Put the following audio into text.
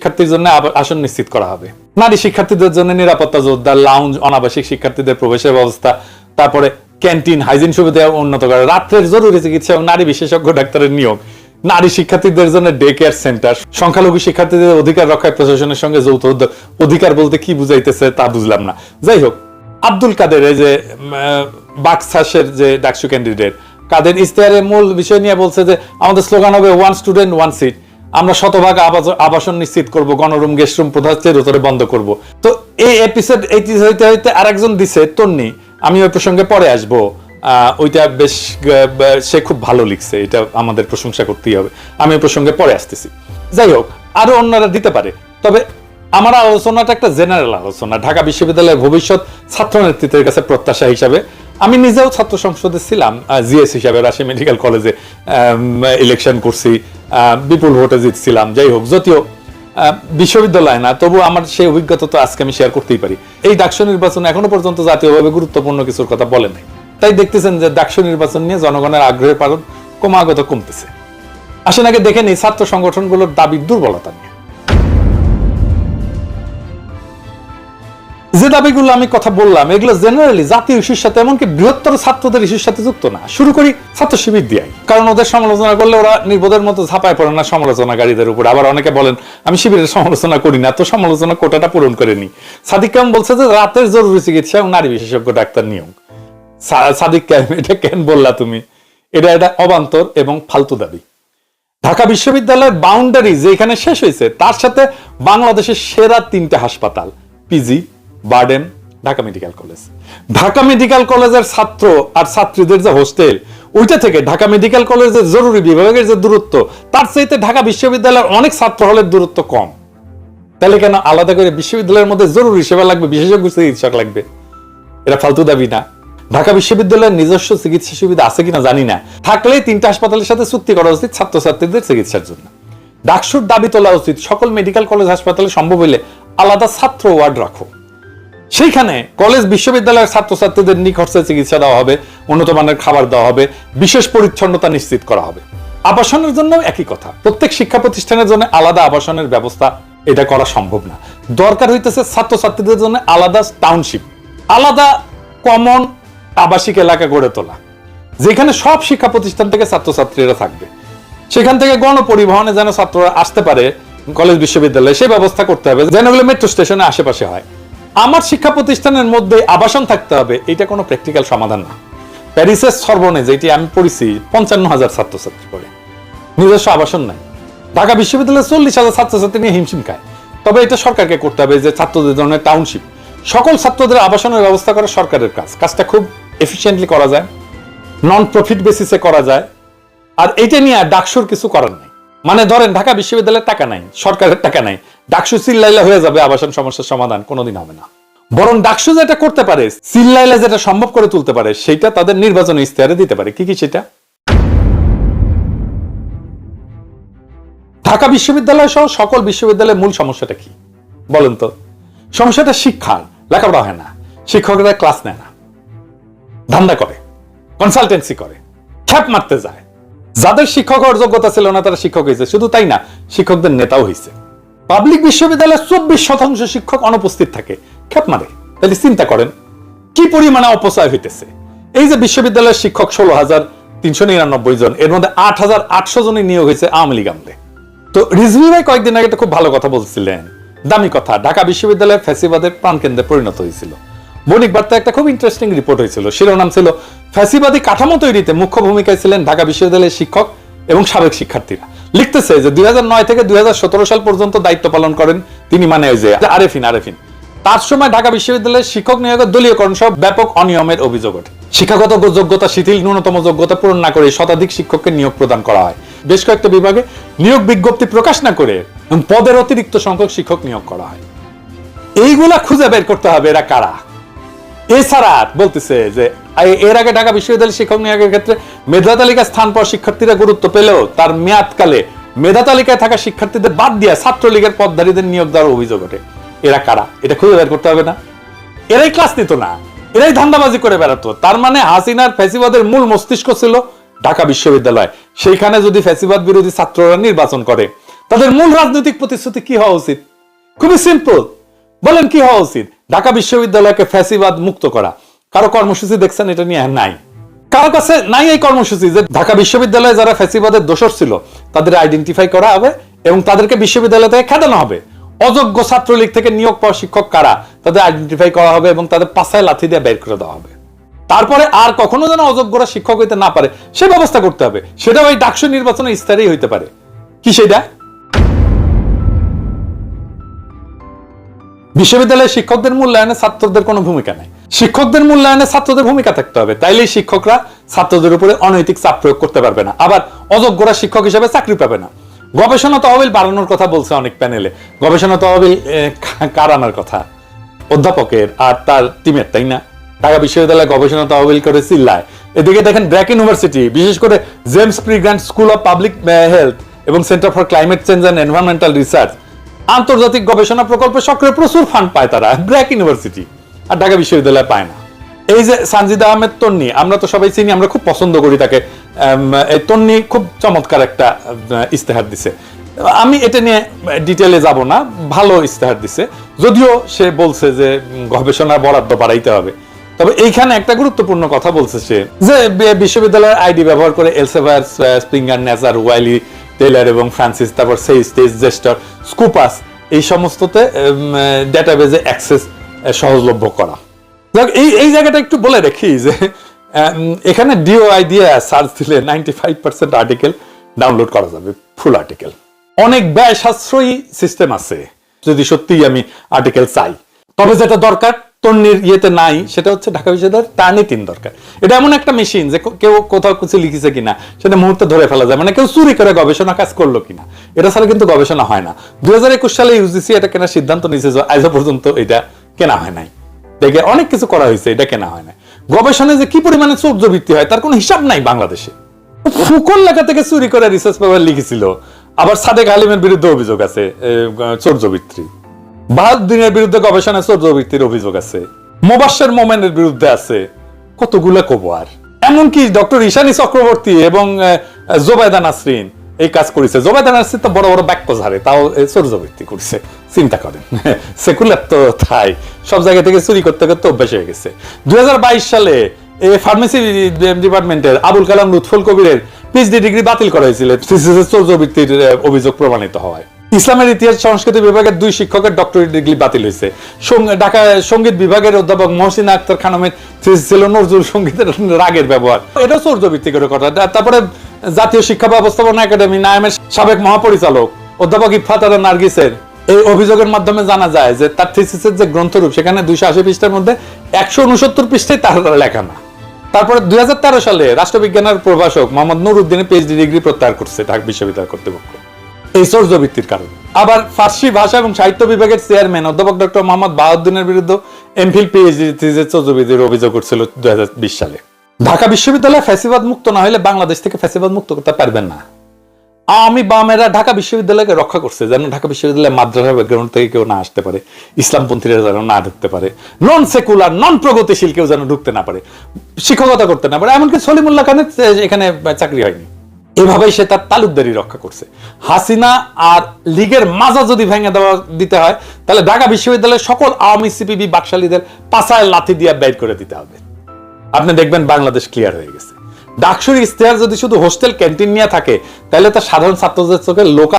শিক্ষার্থীর জন্য আসন নিশ্চিত করা হবে। নারী শিক্ষার্থীদের জন্য নিরাপত্তা জোরদার লাউঞ্জ অনাবাসিক শিক্ষার্থীদের প্রবেশের ব্যবস্থা, তারপরে ক্যান্টিন হাইজিন সুবিধা উন্নত করা, রাত্রের জরুরি চিকিৎসা এবং নারী বিশেষজ্ঞ ডাক্তারের নিয়োগ। নারী শিক্ষার্থীদের জন্য ডে কেয়ার সেন্টার সংখ্যালঘু শিক্ষার্থীদের অধিকার রক্ষায় প্রশাসনের সঙ্গে যৌথ অধিকার বলতে কি বুঝাইতেছে তা বুঝলাম না। যাই হোক আব্দুল কাদের এই যে বাক্সাসের যে ডাকসু ক্যান্ডিডেট কাদের ইশতেহারের মূল বিষয় নিয়ে বলছে যে, আমাদের স্লোগান হবে ওয়ান স্টুডেন্ট ওয়ান সিট আমরা শতভাগ আবাসন নিশ্চিত করব, গণরুম গেস্ট রুম প্রধানের উত্তরে বন্ধ করব। তো এই এপিসোড এইটি হইতে হইতে আরেকজন দিছে, তন্নি। আমি ওই প্রসঙ্গে পরে আসব। ওইটা বেশ সে খুব ভালো লিখছে, এটা আমাদের প্রশংসা করতেই হবে। আমি ওই প্রসঙ্গে পরে আসতেছি। যাই হোক, আরও অন্যরা দিতে পারে। তবে আমার আলোচনাটা একটা জেনারেল আলোচনা। ঢাকা বিশ্ববিদ্যালয়ের ভবিষ্যৎ ছাত্র নেতৃত্বের কাছে প্রত্যাশা হিসাবে আমি নিজেও ছাত্র সংসদে ছিলাম জিএস হিসাবে রাজশাহী মেডিকেল কলেজে ইলেকশন করছি বিপুল ভোটে জিতছিলাম, যাই হোক, যদিও বিশ্ববিদ্যালয় না তবু আমার সেই অভিজ্ঞতা তো আজকে আমি শেয়ার করতেই পারি। এই ডাকসু নির্বাচন এখনও পর্যন্ত জাতীয়ভাবে গুরুত্বপূর্ণ কিছুর কথা বলে নাই। তাই দেখতেছেন যে ডাকসু নির্বাচন নিয়ে জনগণের আগ্রহের পালন ক্রমাগত কমতেছে। আসেন আগে দেখে নিই, ছাত্র সংগঠনগুলোর দাবির দুর্বলতা নিয়ে। যে দাবিগুলো আমি কথা বললাম, এগুলো জেনারেলি জাতীয় ইস্যুর সাথে এমনকি বৃহত্তর ছাত্রদের ইস্যুর সাথে যুক্ত না। শুরু করি ছাত্র শিবির দিয়াই কারণ ওদের সমালোচনা করলে ওরা নির্বোধের মতো ঝাঁপায় পড়ে না সমালোচনাকারীদের উপর। আবার অনেকে বলেন, আমি শিবিরের সমালোচনা করি না, তো সমালোচনা কোটাটা পূরণ করে নি। সাদিক কাম বলছে যে, রাতের জরুরি চিকিৎসা এবং নারী বিশেষজ্ঞ ডাক্তার নিয়োগ। সাদিক কাম এটা কেন বললা তুমি? এটা এটা অবান্তর এবং ফালতু দাবি। ঢাকা বিশ্ববিদ্যালয়ের বাউন্ডারি যেখানে শেষ হয়েছে, তার সাথে বাংলাদেশের সেরা তিনটে হাসপাতাল PG BIRDEM Dhaka medical college. Dhaka medical কলেজের ছাত্র আর ছাত্রীদের যে হোস্টেল, ওইটা থেকে ঢাকা মেডিকেল কলেজের জরুরি বিভাগের যে দূরত্ব, তার চাইতে ঢাকা বিশ্ববিদ্যালয়ের অনেক ছাত্র হলের দূরত্ব কম। তাহলে কেন আলাদা করে বিশ্ববিদ্যালয়ের মধ্যে জরুরি সেবা লাগবে, বিশেষজ্ঞ চিকিৎসক লাগবে? এটা ফালতু দাবি না। ঢাকা বিশ্ববিদ্যালয়ের নিজস্ব চিকিৎসা সুবিধা আছে কিনা জানি না। থাকলেই তিনটা হাসপাতালের সাথে চুক্তি করা উচিত ছাত্রছাত্রীদের চিকিৎসার জন্য। ডাকসুর দাবি তোলা উচিত, সকল মেডিকেল কলেজ হাসপাতালে সম্ভব হইলে আলাদা ছাত্র ওয়ার্ড রাখো। সেইখানে কলেজ বিশ্ববিদ্যালয়ের ছাত্রছাত্রীদের নিখরচে চিকিৎসা দেওয়া হবে উন্নত মানের খাবার দেওয়া হবে, বিশেষ পরিচ্ছন্নতা নিশ্চিত করা হবে। আবাসনের জন্য একই কথা। প্রত্যেক শিক্ষা প্রতিষ্ঠানের জন্য আলাদা আবাসনের ব্যবস্থা এটা করা সম্ভব না। দরকার হইতেছে ছাত্রছাত্রীদের জন্য আলাদা টাউনশিপ আলাদা কমন আবাসিক এলাকা গড়ে তোলা, যেখানে সব শিক্ষা প্রতিষ্ঠান থেকে ছাত্রছাত্রীরা থাকবে। সেখান থেকে গণপরিবহনে যেন ছাত্ররা আসতে পারে, কলেজ বিশ্ববিদ্যালয়ে সেই ব্যবস্থা করতে হবে, যেন মেট্রো স্টেশনে আশেপাশে হয়। আমার শিক্ষা প্রতিষ্ঠানের মধ্যে আবাসন থাকতে হবে, এটা কোনো প্র্যাকটিক্যাল সমাধান না। প্যারিসের সর্বনে যেটি আমি পড়েছি, পঞ্চান্ন হাজার ছাত্রছাত্রী পড়ে। নিজস্ব আবাসন নাই। ঢাকা বিশ্ববিদ্যালয়ে চল্লিশ হাজার ছাত্রছাত্রী নিয়ে হিমশিম খায়। তবে এটা সরকারকে করতে হবে যে ছাত্রদের জন্য টাউনশিপ সকল ছাত্রদের আবাসনের ব্যবস্থা করা সরকারের কাজ। কাজটা খুব এফিসিয়েন্টলি করা যায়। নন প্রফিট বেসিসে করা যায়। আর এটা নিয়ে ডাকসুর কিছু করার নেই। মানে ধরেন, ঢাকা বিশ্ববিদ্যালয়ের টাকা নাই, সরকারের টাকা নাই, ডাকসু চিল্লাইলে হয়ে যাবে আবাসন সমস্যার সমাধান, কোনোদিন হবে না। বরং ডাকসু যেটা করতে পারে, চিল্লাইলে যেটা সম্ভব করে তুলতে পারে, সেটা তাদের নির্বাচনী ইস্তেহারে দিতে পারে। কি কি সেটা? ঢাকা বিশ্ববিদ্যালয় সহ সকল বিশ্ববিদ্যালয়ের মূল সমস্যাটা কি? বলেন তো। সমস্যাটা শিক্ষার লেখাপড়া হয় না, শিক্ষকরা ক্লাস নেয় না, ধান্দা করে কনসালটেন্সি করে খ্যাপ মারতে যায়। যাদের শিক্ষক হওয়ার যোগ্যতা ছিল না, তারা শিক্ষক হয়েছে। শুধু তাই না, শিক্ষকদের নেতাও হয়েছে। পাবলিক বিশ্ববিদ্যালয়ে চব্বিশ শতাংশ শিক্ষক অনুপস্থিত থাকে। খ্যাপ মারে। তাহলে চিন্তা করেন, কি পরিমাণে অপচয় হইতেছে? এই যে বিশ্ববিদ্যালয়ের শিক্ষক ষোলো হাজার তিনশো নিরানব্বই জন, এর মধ্যে আট হাজার আটশো জনই নিয়োগ হয়েছে আওয়ামী লীগ আমলে। তো রিজভি ভাই কয়েকদিন আগে একটা খুব ভালো কথা বলছিলেন। দামি কথা। ঢাকা বিশ্ববিদ্যালয় ফ্যাসিবাদের প্রাণকেন্দ্রে পরিণত হয়েছিল। বণিক বার্তা একটা খুব ইন্টারেস্টিং রিপোর্ট হয়েছিল। শিরোনাম ছিল, ফ্যাসিবাদী কাঠামো তৈরিতে মুখ্য ভূমিকায় ছিলেন ঢাকা বিশ্ববিদ্যালয়ের শিক্ষক এবং সাবেক শিক্ষার্থীরা। লিখতেছে যে, দুই হাজার নয় থেকে দুই সাল পর্যন্ত দায়িত্ব পালন করেন তিনি মানে যে আরেফিন আরেফিন। তার সময় ঢাকা বিশ্ববিদ্যালয়ের শিক্ষক নিয়োগের দলীয়করণ সহ ব্যাপক অনিয়মের অভিযোগ ওঠে। শিক্ষাগত যোগ্যতা, শিথিল, ন্যূনতম যোগ্যতা পূরণ না করে শতাধিক শিক্ষককে নিয়োগ প্রদান করা হয়। বেশ কয়েকটা বিভাগে নিয়োগ বিজ্ঞপ্তি প্রকাশ না করে পদের অতিরিক্ত সংখ্যক শিক্ষক নিয়োগ করা হয়। এইগুলা খুঁজে বের করতে হবে এরা কারা? এছাড়া বলতেছে যে এর আগে ঢাকা বিশ্ববিদ্যালয় শিক্ষক নিয়োগের ক্ষেত্রে মেধা তালিকা স্থান পাওয়া শিক্ষার্থীরা গুরুত্ব পেলেও তার মেয়াদকালে মেধা তালিকায় থাকা শিক্ষার্থীদের বাদ দিয়ে ছাত্রলীগের পদধারীদের নিয়োগ দেওয়ার অভিযোগ ওঠে। এরা কারা? এটা খুঁজে বের করতে হবে না। এরাই ক্লাস নিত না। এরাই ধান্দাবাজি করে বেড়াতো। তার মানে হাসিনার ফ্যাসিবাদের মূল মস্তিষ্ক ছিল ঢাকা বিশ্ববিদ্যালয়। সেইখানে যদি ফ্যাসিবাদ বিরোধী ছাত্ররা নির্বাচন করে, তাদের মূল রাজনৈতিক প্রতিশ্রুতি কি হওয়া উচিত? খুবই সিম্পল বলেন কি হওয়া উচিত? ঢাকা বিশ্ববিদ্যালয়কে ফ্যাসিবাদ মুক্ত করা। কারও কর্মসূচি দেখছেন, এটা নিয়ে নাই। কারও কাছে নাই এই কর্মসূচি যে ঢাকা বিশ্ববিদ্যালয়ে যারা ফ্যাসিবাদের দোষর ছিল, তাদের আইডেন্টিফাই করা হবে এবং তাদেরকে বিশ্ববিদ্যালয় থেকে খেদানো হবে। অযোগ্য ছাত্রলীগ থেকে নিয়োগ পাওয়া শিক্ষক কারা, তাদের আইডেন্টিফাই করা হবে এবং তাদের পাশায় লাথি দিয়ে বের করে দেওয়া হবে। তারপরে আর কখনো যেন অযোগ্যরা শিক্ষক হইতে না পারে, সে ব্যবস্থা করতে হবে। সেটা ওই ডাকসু নির্বাচনে ইস্তারেই হইতে পারে। কি সেটা? বিশ্ববিদ্যালয়ের শিক্ষকদের মূল্যায়নে ছাত্রদের কোনো ভূমিকা নেই। শিক্ষকদের মূল্যায়নে ছাত্রদের ভূমিকা থাকতে হবে। তাইলেই শিক্ষকরা ছাত্রদের উপরে অনৈতিক চাপ প্রয়োগ করতে পারবে না। আবার অযোগ্যরা শিক্ষক হিসেবে চাকরি পাবে না। গবেষণা তহবিল বাড়ানোর কথা বলছে অনেক প্যানেলে। গবেষণা তহবিল এ, কা- কার আনার কথা? অধ্যাপকের আর তার টিমের তাই না? ঢাকা বিশ্ববিদ্যালয় গবেষণা তহবিল করে চিল্লায়। এদিকে দেখেন ব্র্যাক ইউনিভার্সিটি বিশেষ করে James P Grant school of public health এবং centre for climate change and environmental research. আন্তর্জাতিক গবেষণা প্রকল্পে সক্রিয় প্রচুর ফান্ড পায় তারা। ব্র্যাক ইউনিভার্সিটি আর ঢাকা বিশ্ববিদ্যালয় পায় না। এই যে সানজিদা আহমেদ তন্নি, আমরা তো সবাই চিনি, আমরা খুব পছন্দ করি তাকে। এই তন্নি খুব চমৎকার একটা ইস্তেহার দিছে। আমি এটা নিয়ে ডিটেলে যাব না, ভালো ইস্তেহার দিছে। যদিও সে বলছে যে গবেষণার বরাদ্দ বাড়াইতে হবে। তবে এইখানে একটা গুরুত্বপূর্ণ কথা বলছে সে, যে, বিশ্ববিদ্যালয়ের আইডি ব্যবহার করে Elsevier Springer Nature Wiley Taylor এবং ফ্রান্সিস তারপর সেই স্টেজ জেস্টার স্কুপাস এই সমস্ততে ডেটাবেজে অ্যাক্সেস সহজলভ্য করা। এই এই জায়গাটা একটু বলে রাখি যে এখানে ডিওআই দিয়ে সার্চ দিলে ninety five percent article download করা যাবে ফুল আর্টিকেল অনেক ব্যয় সাশ্রয়ী সিস্টেম আছে, যদি সত্যিই আমি আর্টিকেল চাই। তবে যেটা দরকার তন্নির ইয়েতে নাই, সেটা হচ্ছে ঢাকা বিশ্ববিদ্যালয়ের টার্নি তিন দরকার। এটা এমন একটা মেশিন যে কেউ কোথাও কিছু লিখেছে কিনা, সেটা মুহূর্তে ধরে ফেলা যায়। মানে কেউ চুরি করে গবেষণা কাজ করল কিনা। এটা ছাড়া কিন্তু গবেষণা হয় না। দুই হাজার একুশ সালে ইউজিসি এটা কেনার সিদ্ধান্ত নিয়েছে যে আজও পর্যন্ত এটা কেনা হয় নাই। দেখে অনেক কিছু করা হয়েছে, এটা কেনা হয় না গবেষণায় যে কি পরিমাণে চৌর্য বৃত্তি হয়, তার কোনো হিসাব নাই বাংলাদেশে। ফুকন লেখা থেকে চুরি করে রিসার্চ পেপার লিখেছিল। আবার সাদেক আলিমের বিরুদ্ধে অভিযোগ আছে চৌর্যবৃত্তি বাহাদ্দিনের বিরুদ্ধে গবেষণায় চৌর্যবৃত্তির অভিযোগ আছে। মোবাশ্বের মোমেনের বিরুদ্ধে আছে কতগুলো কব আর এমনকি ডক্টর ঈশানী চক্রবর্তী এবং জোবায়দা নাসরিন এই কাজ করেছে। জোবায়দা নাসরিন তো বড় বড় বাক্য ঝাড়ে তাও চৌর্যবৃত্তি করছে। চিন্তা করেন, সেকুলার তো তাই। সব জায়গা থেকে চুরি করতে করতে অভ্যাস হয়ে গেছে। দুই হাজার বাইশ সালে এই ফার্মেসি ডিপার্টমেন্টের আবুল কালাম লুৎফুল কবিরের পিএইচডি ডিগ্রি বাতিল করা হয়েছিল। চৌর্যবৃত্তির অভিযোগ প্রমাণিত হওয়ায় ইসলামের ইতিহাস সংস্কৃতি বিভাগের দুই শিক্ষকের ডক্টরেট ডিগ্রি বাতিল হয়েছে। ঢাকা সংগীত বিভাগের অধ্যাপক মহসিনা আক্তার খানমের ছিল নজরুল সঙ্গীতের রাগের ব্যবহার। এটা চৌর্যবৃত্তি করে কথা তারপরে জাতীয় শিক্ষা ব্যবস্থাপনা একাডেমি নায়ামের সাবেক মহাপরিচালক অধ্যাপক ইফাত আলা নার্গিসের এই অভিযোগের মাধ্যমে জানা যায় যে তার থিসিসের যে গ্রন্থরূপ, সেখানে দুইশো আশি পৃষ্ঠার মধ্যে একশো উনসত্তর পৃষ্ঠায় তার লেখা না। তারপরে দুই হাজার তেরো সালে রাষ্ট্রবিজ্ঞানের প্রভাষক মোহাম্মদ নুরুদ্দিনের পিএইচডি ডিগ্রি প্রত্যাহার করছে ঢাকা বিশ্ববিদ্যালয় কর্তৃপক্ষ। এই চৌর্যবৃত্তির কারণে। আবার ফার্সি ভাষা এবং সাহিত্য বিভাগের চেয়ারম্যান অধ্যাপক ডক্টর মোহাম্মদ বাহাউদ্দিনের বিরুদ্ধে এমফিল পিএইচডি চৌর্যবৃত্তির অভিযোগ করছিল দুই সালে। ঢাকা বিশ্ববিদ্যালয় ফ্যাসিবাদ মুক্ত না হলে বাংলাদেশ থেকে ফ্যাসিবাদ মুক্ত করতে পারবেন না। আওয়ামী বামেরা ঢাকা বিশ্ববিদ্যালয়কে রক্ষা করছে, যেন ঢাকা বিশ্ববিদ্যালয় মাদ্রাসা ব্যাকগ্রাউন্ড থেকে কেউ না আসতে পারে, ইসলামপন্থীরা যেন না ঢুকতে পারে নন সেকুলার নন প্রগতিশীল কেউ যেন ঢুকতে না পারে, শিক্ষকতা করতে না পারে, এমনকি সলিমুল্লাহ খানের এখানে চাকরি হয়নি। এভাবেই সে তার তালুকদারি রক্ষা করছে। হাসিনা আর লীগের মাজা যদি ভেঙে দেওয়া দিতে হয়, তাহলে ঢাকা বিশ্ববিদ্যালয়ের সকল আওয়ামী সিপিবি বাকশালীদের পাশায় লাথি দিয়ে বের করে দিতে হবে। আপনি দেখবেন বাংলাদেশ ক্লিয়ার হয়ে গেছে। ডাকসুর ইশতেহার যদি শুধু হোস্টেল ক্যান্টিন নিয়ে থাকে, তাহলে তার সাধারণ ছাত্রদের চোখে লোক